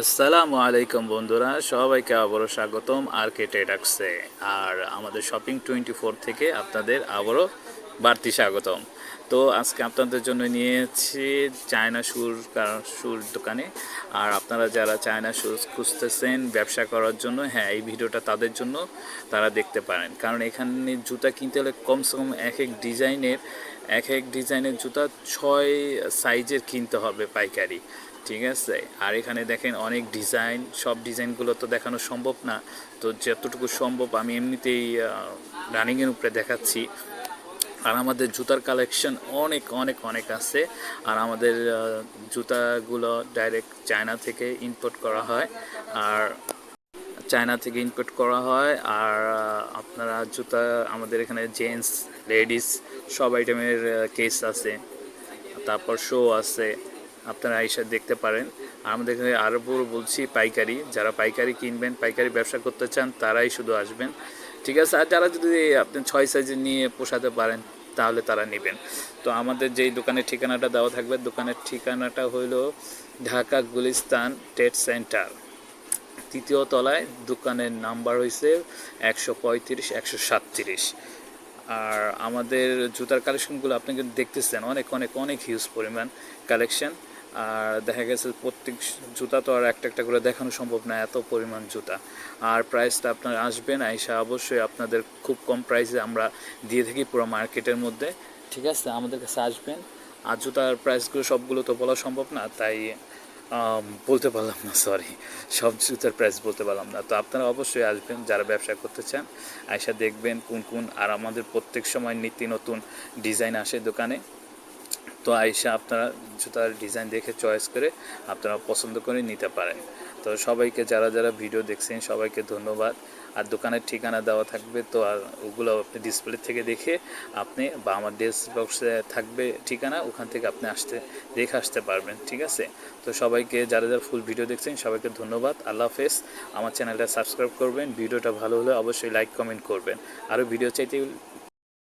আসসালামু আলাইকুম বন্ধুরা, সবাইকে আবারও স্বাগতম আর কে ট্রেডাক্সে। আর আমাদের শপিং টোয়েন্টি ফোর থেকে আপনাদের আবারও বাড়তি স্বাগতম। তো আজকে আপনাদের জন্য নিয়েছি চায়না সুর সুর দোকানে। আর আপনারা যারা চায়না শুজ খুঁজতেছেন ব্যবসা করার জন্য হ্যাঁ এই ভিডিওটা তাদের জন্য তারা দেখতে পারেন। কারণ এখানে জুতা কিনতে হলে কমসে কম এক এক ডিজাইনের, এক এক ডিজাইনের জুতা ছয় সাইজের কিনতে হবে পাইকারি। ঠিক আছে? আর এখানে দেখেন অনেক ডিজাইন সব ডিজাইনগুলো তো দেখানো সম্ভব না। তো যতটুকু সম্ভব আমি এমনিতেই রানিংয়ের উপরে দেখাচ্ছি। আর আমাদের জুতার কালেকশন অনেক অনেক অনেক আছে। আর আমাদের জুতাগুলো ডাইরেক্ট চায়না থেকে ইম্পোর্ট করা হয়। আর চায়না থেকে ইম্পোর্ট করা হয়। আর আপনারা জুতা, আমাদের এখানে জেন্টস লেডিস সব আইটেমের কেস আছে। তারপর শো আছে। আপনারা এসে দেখতে পারেন। আমাদের এখানে আরও বলছি পাইকারি। যারা পাইকারি কিনবেন, পাইকারি ব্যবসা করতে চান, তারাই শুধু আসবেন। ঠিক আছে? আর যারা যদি আপনি ছয় সাইজে নিয়ে পোষাতে পারেন, তাহলে তারা নেবেন। তো আমাদের যেই দোকানের ঠিকানাটা দেওয়া থাকবে, দোকানের ঠিকানাটা হইল ঢাকা গুলিস্তান ট্রেড সেন্টার। তৃতীয় তলায় দোকানের নাম্বার হয়েছে একশো পঁয়ত্রিশ, একশো সাতত্রিশ। আর আমাদের জুতার কালেকশনগুলো আপনি কিন্তু দেখতেছেন, অনেক অনেক অনেক হিউজ পরিমাণ কালেকশন আর দেখা গেছে প্রত্যেক জুতা তো আর একটা একটা করে দেখানো সম্ভব না, এত পরিমাণ জুতা। আর প্রাইসটা আপনারা আসবেন আইসা অবশ্যই আপনাদের খুব কম প্রাইসে আমরা দিয়ে থাকি পুরো মার্কেটের মধ্যে। ঠিক আছে, আমাদের কাছে আসবেন। আর জুতার প্রাইসগুলো সবগুলো তো বলা সম্ভব না, তাই বলতে পারলাম না সরি সব জুতার প্রাইস বলতে পারলাম না। তো আপনারা অবশ্যই আসবেন, যারা ব্যবসা করতে চান আয়সা দেখবেন কোন কোন, আর আমাদের প্রত্যেক সময় নিত্য নতুন ডিজাইন আসে দোকানে। তো আয়সা আপনারা জুতার ডিজাইন দেখে চয়েস করে আপনারা পছন্দ করে নিতে পারেন। তো সবাইকে যারা যারা ভিডিও দেখছেন, সবাইকে ধন্যবাদ। আর দোকানের ঠিকানা দেওয়া থাকবে তো আর ওগুলো আপনি ডিসপ্লে থেকে দেখে আপনি বা আমার ডেস্ক বক্সে থাকবে ঠিকানা, ওখান থেকে আপনি আসতে, দেখে আসতে পারবেন, ঠিক আছে? তো সবাইকে যারা যারা ফুল ভিডিও দেখছেন, সবাইকে ধন্যবাদ, আল্লাহ হাফেজ। আমার চ্যানেলটা সাবস্ক্রাইব করবেন ভিডিওটা ভালো হলে অবশ্যই লাইক কমেন্ট করবেন। আরও ভিডিও চাইতে